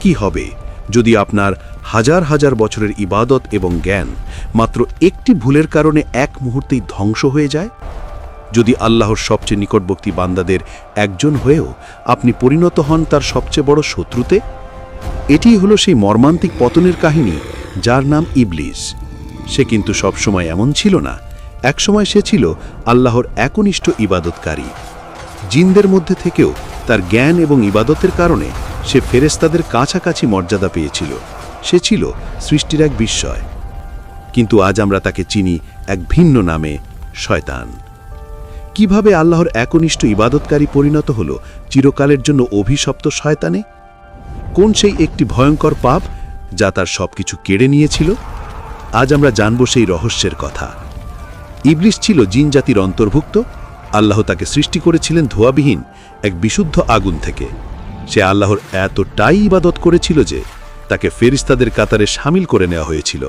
কি হবে যদি আপনার হাজার হাজার বছরের ইবাদত এবং জ্ঞান মাত্র একটি ভুলের কারণে এক মুহূর্তেই ধ্বংস হয়ে যায়? যদি আল্লাহর সবচেয়ে নিকটবর্তী বান্দাদের একজন হয়েও আপনি পরিণত হন তার সবচেয়ে বড় শত্রুতে? এটিই হলো সেই মর্মান্তিক পতনের কাহিনী, যার নাম ইবলিস। সে কিন্তু সবসময় এমন ছিল না। একসময় সে ছিল আল্লাহর একনিষ্ঠ ইবাদতকারী। জিনদের মধ্যে থেকেও তার জ্ঞান এবং ইবাদতের কারণে সে ফেরেস্তাদের কাছাকাছি মর্যাদা পেয়েছিল। সে ছিল সৃষ্টির এক বিস্ময়। কিন্তু আজ আমরা তাকে চিনি এক ভিন্ন নামে, শয়তান। কীভাবে আল্লাহর একনিষ্ঠ ইবাদতকারী পরিণত হল, চিরকালের জন্য অভিশপ্ত শয়তানে? কোন সেই একটি ভয়ঙ্কর পাপ যা তার সবকিছু কেড়ে নিয়েছিল? আজ আমরা জানব সেই রহস্যের কথা। ইবলিস ছিল জিন জাতির অন্তর্ভুক্ত। আল্লাহ তাকে সৃষ্টি করেছিলেন ধোয়াবিহীন এক বিশুদ্ধ আগুন থেকে। সে আল্লাহর এতটাই ইবাদত করেছিল যে তাকে ফেরিস্তাদের কাতারে সামিল করে নেওয়া হয়েছিল।